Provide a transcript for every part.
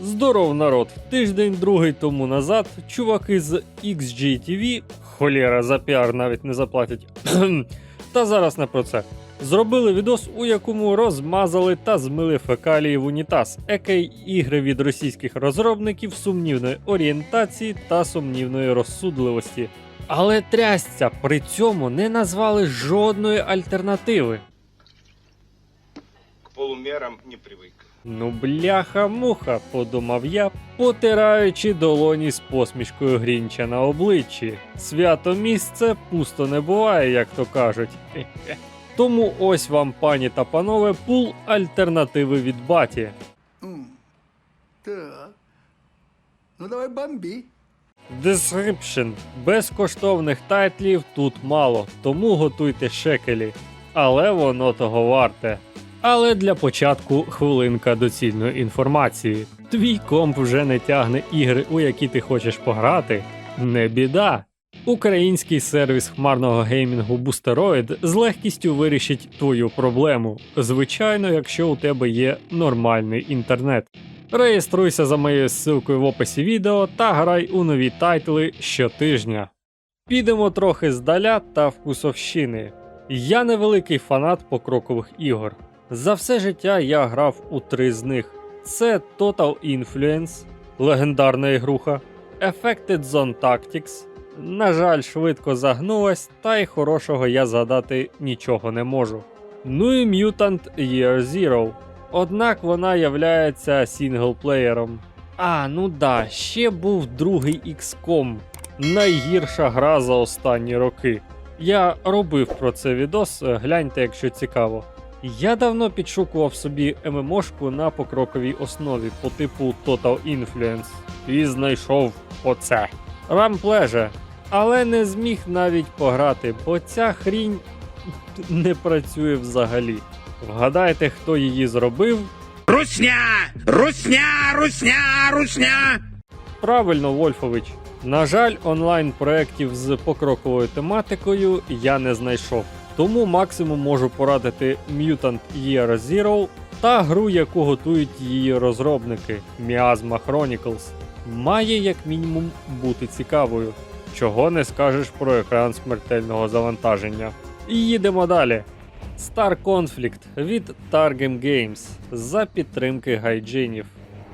Здоров народ! Тиждень другий тому назад чуваки з XGTV, холєра за піар навіть не заплатять. та зараз не про це. Зробили відос, у якому розмазали та змили фекалії в унітаз, екей ігри від російських розробників сумнівної орієнтації та сумнівної розсудливості. Але трясця при цьому не назвали жодної альтернативи. К полумерам не привык. Ну, бляха-муха, подумав я, потираючи долоні з посмішкою Грінча на обличчі. Свято місце пусто не буває, як то кажуть. Тому ось вам, пані та панове, пул альтернативи від баті. Так. Ну давай бомби. Description. Безкоштовних тайтлів тут мало, тому готуйте шекелі. Але воно того варте. Але для початку хвилинка доцільної інформації. Твій комп вже не тягне ігри, у які ти хочеш пограти. Не біда. Український сервіс хмарного геймінгу Boosteroid з легкістю вирішить твою проблему. Звичайно, якщо у тебе є нормальний інтернет. Реєструйся за моєю ссылкою в описі відео та грай у нові тайтли щотижня. Підемо трохи здаля та вкусовщини. Я невеликий фанат покрокових ігор. За все життя я грав у три з них: це Total Influence, легендарна ігруха, Affected Zone Tactics. На жаль, швидко загнулась, та й хорошого я згадати нічого не можу. Ну і Mutant Year Zero. Однак вона являється сінглплеєром. А, ну да, ще був другий XCOM. Найгірша гра за останні роки. Я робив про це відос, гляньте, якщо цікаво. Я давно підшукував собі ММОшку на покроковій основі по типу Total Influence і знайшов оце. Рамплеже. Але не зміг навіть пограти, бо ця хрінь не працює взагалі. Вгадайте, хто її зробив? Русня! Русня! Русня! Русня! Правильно, Вольфович. На жаль, онлайн проєктів з покроковою тематикою я не знайшов. Тому максимум можу порадити Mutant Year Zero та гру, яку готують її розробники Miasma Chronicles. Має як мінімум бути цікавою. Чого не скажеш про екран смертельного завантаження. І їдемо далі. Star Conflict від Targem Games за підтримки гайджинів.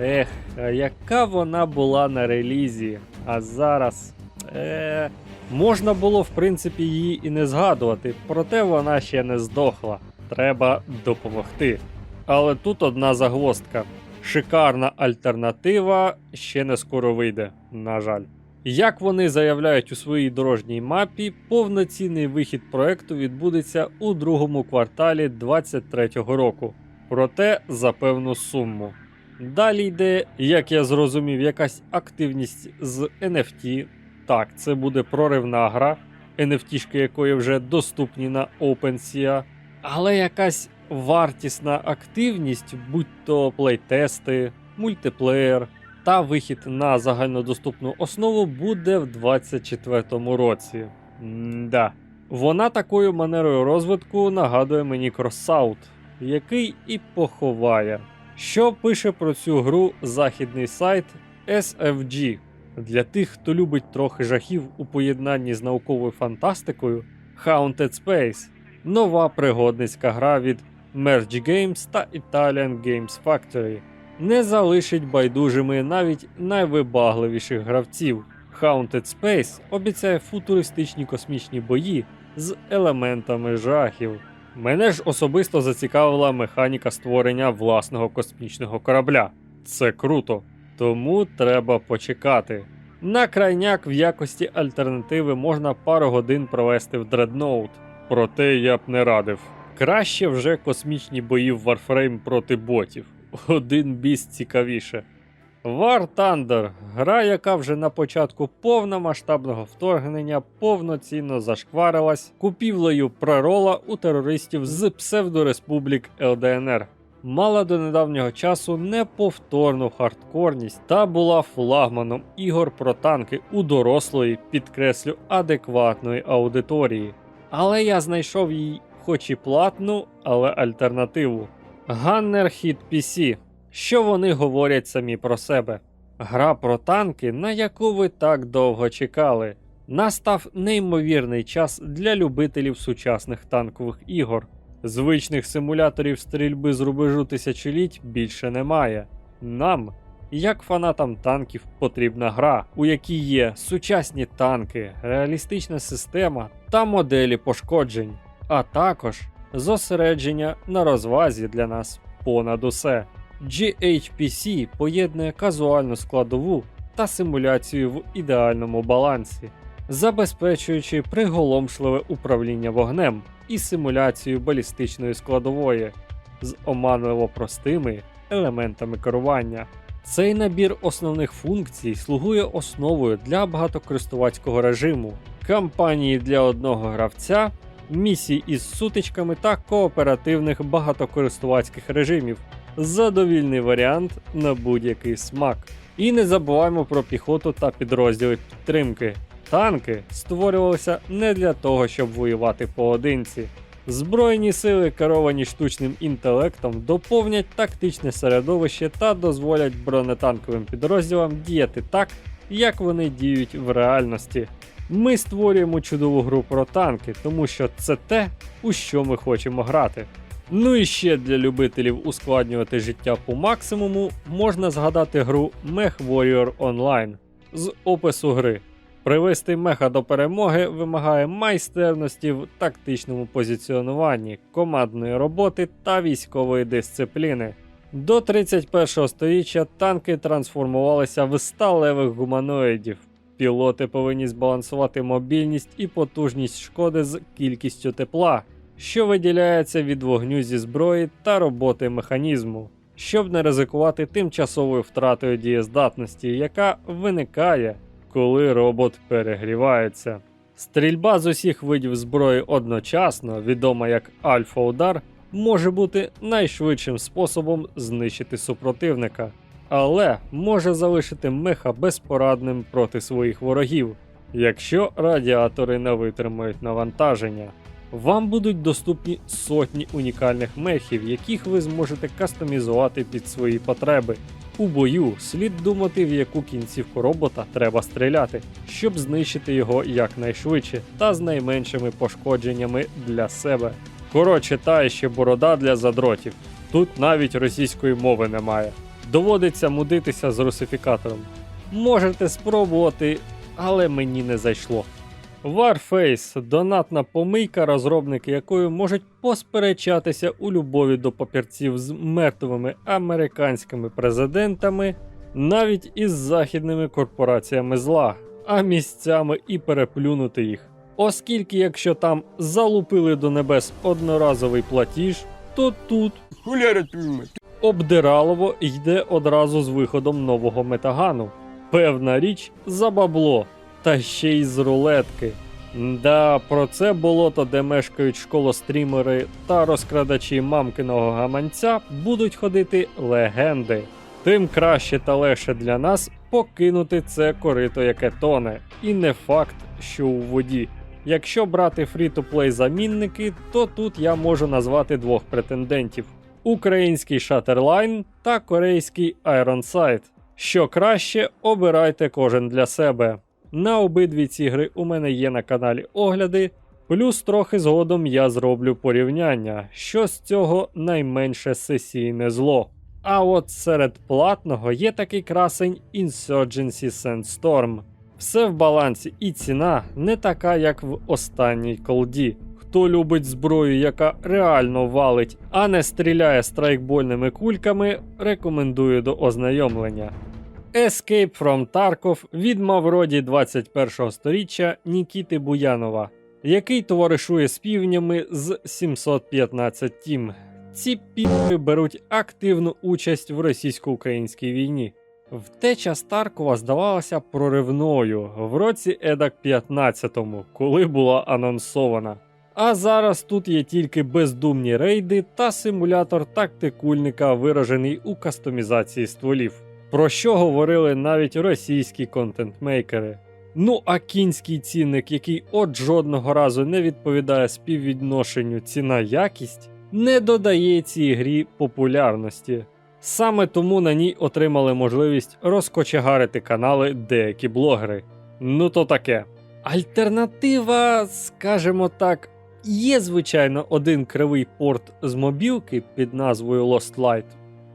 Ех, яка вона була на релізі, а зараз. Е, можна було, в принципі, її і не згадувати, проте вона ще не здохла. Треба допомогти. Але тут одна загвоздка. Шикарна альтернатива ще не скоро вийде, на жаль. Як вони заявляють у своїй дорожній мапі, повноцінний вихід проекту відбудеться у другому кварталі 2023 року. Проте за певну суму. Далі йде, як я зрозумів, якась активність з NFT. Так, це буде проривна гра, NFT-шки якої вже доступні на OpenSea. Але якась вартісна активність, будь то плейтести, мультиплеєр та вихід на загальнодоступну основу буде в 2024 році. М-да. Вона такою манерою розвитку нагадує мені Crossout, який і поховає. Що пише про цю гру західний сайт SFG? Для тих, хто любить трохи жахів у поєднанні з науковою фантастикою, Haunted Space нова пригодницька гра від Merge Games та Italian Games Factory. Не залишить байдужими навіть найвибагливіших гравців. Haunted Space обіцяє футуристичні космічні бої з елементами жахів. Мене ж особисто зацікавила механіка створення власного космічного корабля. Це круто, тому треба почекати. На крайняк в якості альтернативи можна пару годин провести в Dreadnought, проте я б не радив. Краще вже космічні бої в Warframe проти ботів. Один біс цікавіше. War Thunder – гра, яка вже на початку повномасштабного вторгнення повноцінно зашкварилась купівлею прерола у терористів з псевдореспублік ЛДНР. Мала до недавнього часу неповторну хардкорність та була флагманом ігор про танки у дорослої, підкреслю, адекватної аудиторії. Але я знайшов їй, хоч і платну, але альтернативу. Gunner Hit PC що вони говорять самі про себе. Гра про танки, на яку ви так довго чекали. Настав неймовірний час для любителів сучасних танкових ігор. Звичних симуляторів стрільби з рубежу тисячоліть більше немає. Нам, як фанатам танків, потрібна гра, у якій є сучасні танки, реалістична система та моделі пошкоджень, а також зосередження на розвазі для нас понад усе. GHPC поєднує казуальну складову та симуляцію в ідеальному балансі, забезпечуючи приголомшливе управління вогнем і симуляцію балістичної складової з оманливо простими елементами керування. Цей набір основних функцій слугує основою для багатокористувацького режиму, кампанії для одного гравця, місій із сутичками та кооперативних багатокористувацьких режимів. Задовільний варіант на будь-який смак. І не забуваємо про піхоту та підрозділи підтримки. Танки створювалися не для того, щоб воювати поодинці. Збройні сили, керовані штучним інтелектом, доповнять тактичне середовище та дозволять бронетанковим підрозділам діяти так, як вони діють в реальності. Ми створюємо чудову гру про танки, тому що це те, у що ми хочемо грати. Ну і ще для любителів ускладнювати життя по максимуму можна згадати гру Mech Warrior Online з опису гри. Привести меха до перемоги вимагає майстерності в тактичному позиціонуванні, командної роботи та військової дисципліни. До 31 століття танки трансформувалися в сталевих гуманоїдів. Пілоти повинні збалансувати мобільність і потужність шкоди з кількістю тепла, що виділяється від вогню зі зброї та роботи механізму, щоб не ризикувати тимчасовою втратою дієздатності, яка виникає коли робот перегрівається. Стрільба з усіх видів зброї одночасно, відома як альфа-удар, може бути найшвидшим способом знищити супротивника, але може залишити меха безпорадним проти своїх ворогів, якщо радіатори не витримають навантаження. Вам будуть доступні сотні унікальних мехів, яких ви зможете кастомізувати під свої потреби. У бою слід думати, в яку кінцівку робота треба стріляти, щоб знищити його якнайшвидше та з найменшими пошкодженнями для себе. Коротше, та ще борода для задротів. Тут навіть російської мови немає. Доводиться мудитися з русифікатором. Можете спробувати, але мені не зайшло. Warface донатна помийка, розробники якої можуть посперечатися у любові до папірців з мертвими американськими президентами, навіть із західними корпораціями зла, а місцями і переплюнути їх. Оскільки, якщо там залупили до небес одноразовий платіж, то тут обдиралово йде одразу з виходом нового метагану. Певна річ за бабло та ще й з рулетки. Да, про це болото, де мешкають школострімери та розкрадачі мамкиного гаманця, будуть ходити легенди. Тим краще та легше для нас покинути це корито, яке тоне, і не факт, що у воді. Якщо брати фрі-то-плей замінники, то тут я можу назвати двох претендентів: український Shutterline та корейський Ironside. Що краще, обирайте кожен для себе. На обидві ці гри у мене є на каналі огляди, плюс трохи згодом я зроблю порівняння, що з цього найменше сесійне зло. А от серед платного є такий красень Insurgency Sandstorm. Все в балансі, і ціна не така, як в останній колді. Хто любить зброю, яка реально валить, а не стріляє страйкбольними кульками, рекомендую до ознайомлення. Escape from Tarkov від Мавроді 21 століття Нікіти Буянова, який товаришує з півнями з 715 Team. Ці півні беруть активну участь в російсько-українській війні. Втеча з Таркова здавалася проривною в році Едак 15-му, коли була анонсована. А зараз тут є тільки бездумні рейди та симулятор тактикульника, виражений у кастомізації стволів про що говорили навіть російські контентмейкери. Ну а кінський цінник, який от жодного разу не відповідає співвідношенню ціна-якість, не додає цій грі популярності. Саме тому на ній отримали можливість розкочегарити канали деякі блогери. Ну то таке. Альтернатива, скажімо так, є, звичайно, один кривий порт з мобілки під назвою Lost Light.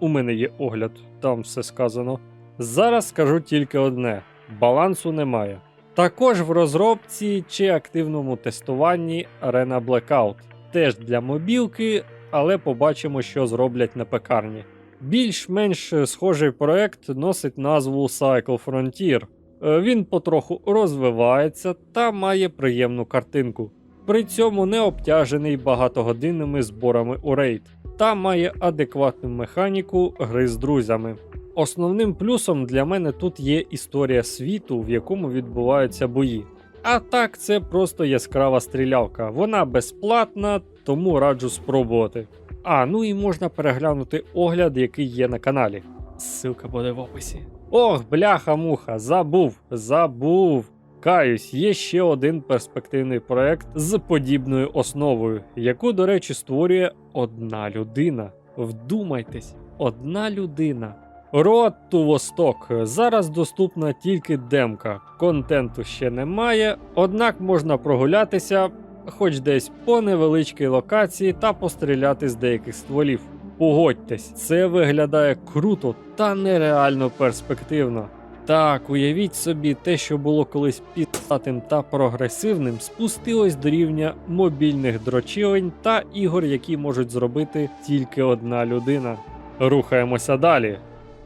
У мене є огляд, там все сказано. Зараз скажу тільки одне: балансу немає. Також в розробці чи активному тестуванні Arena Blackout. Теж для мобілки, але побачимо, що зроблять на пекарні. Більш-менш схожий проект носить назву Cycle Frontier. Е, Він потроху розвивається та має приємну картинку. При цьому не обтяжений багатогодинними зборами у рейд та має адекватну механіку гри з друзями. Основним плюсом для мене тут є історія світу, в якому відбуваються бої. А так, це просто яскрава стрілялка. Вона безплатна, тому раджу спробувати. А, ну і можна переглянути огляд, який є на каналі. Ссылка буде в описі. Ох, бляха-муха, забув, забув. Каюсь, є ще один перспективний проект з подібною основою, яку, до речі, створює одна людина. Вдумайтесь, одна людина. Road to Восток. Зараз доступна тільки демка. Контенту ще немає, однак можна прогулятися, хоч десь по невеличкій локації та постріляти з деяких стволів. Погодьтесь, це виглядає круто та нереально перспективно. Так, уявіть собі, те, що було колись пізнатим та прогресивним, спустилось до рівня мобільних дрочилень та ігор, які можуть зробити тільки одна людина. Рухаємося далі.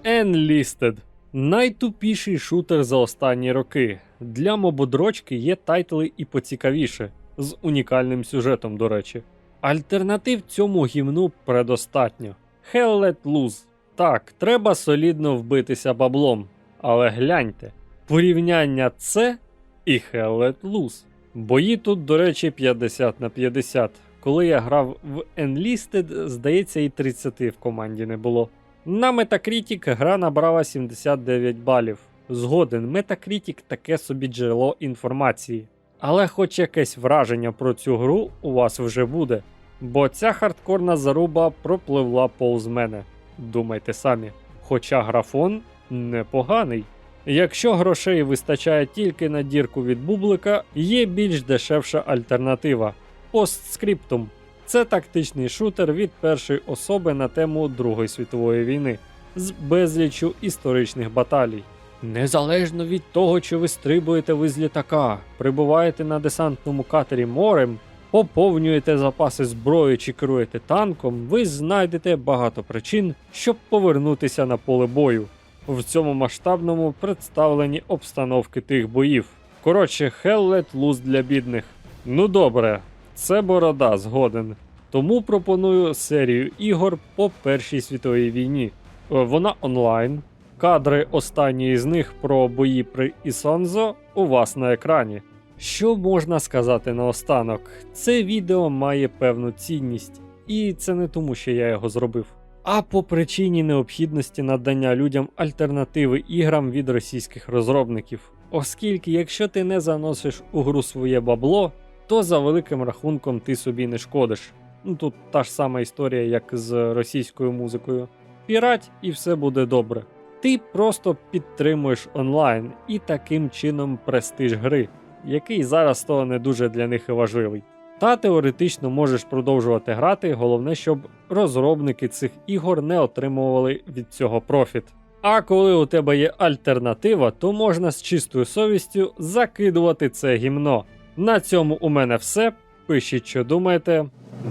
Enlisted. Найтупіший шутер за останні роки. Для мободрочки є тайтли і поцікавіше, з унікальним сюжетом, до речі. Альтернатив цьому гімну предостатньо. Hell Let Loose. Так, треба солідно вбитися баблом. Але гляньте, порівняння це і Hell Loose. Бої тут, до речі, 50 на 50. Коли я грав в Enlisted, здається, і 30 в команді не було. На Metacritic гра набрала 79 балів. Згоден, Metacritic таке собі джерело інформації. Але хоч якесь враження про цю гру у вас вже буде, бо ця хардкорна заруба пропливла повз мене. Думайте самі. Хоча графон непоганий. Якщо грошей вистачає тільки на дірку від бублика, є більш дешевша альтернатива постскриптум. Це тактичний шутер від першої особи на тему Другої світової війни з безліччю історичних баталій. Незалежно від того, чи ви стрибуєте ви з літака, прибуваєте на десантному катері морем, поповнюєте запаси зброї чи керуєте танком, ви знайдете багато причин, щоб повернутися на поле бою. В цьому масштабному представленні обстановки тих боїв. Коротше, Let Loose для бідних. Ну добре, це борода згоден. Тому пропоную серію ігор по Першій світовій війні. Е, Вона онлайн. Кадри останньої з них про бої при Ісонзо у вас на екрані. Що можна сказати наостанок? Це відео має певну цінність, і це не тому, що я його зробив, а по причині необхідності надання людям альтернативи іграм від російських розробників. Оскільки, якщо ти не заносиш у гру своє бабло, то за великим рахунком ти собі не шкодиш. Ну тут та ж сама історія, як з російською музикою. Пірать і все буде добре. Ти просто підтримуєш онлайн і таким чином престиж гри, який зараз то не дуже для них важливий. Та теоретично можеш продовжувати грати, головне, щоб розробники цих ігор не отримували від цього профіт. А коли у тебе є альтернатива, то можна з чистою совістю закидувати це гімно. На цьому у мене все. Пишіть, що думаєте.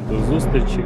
До зустрічі!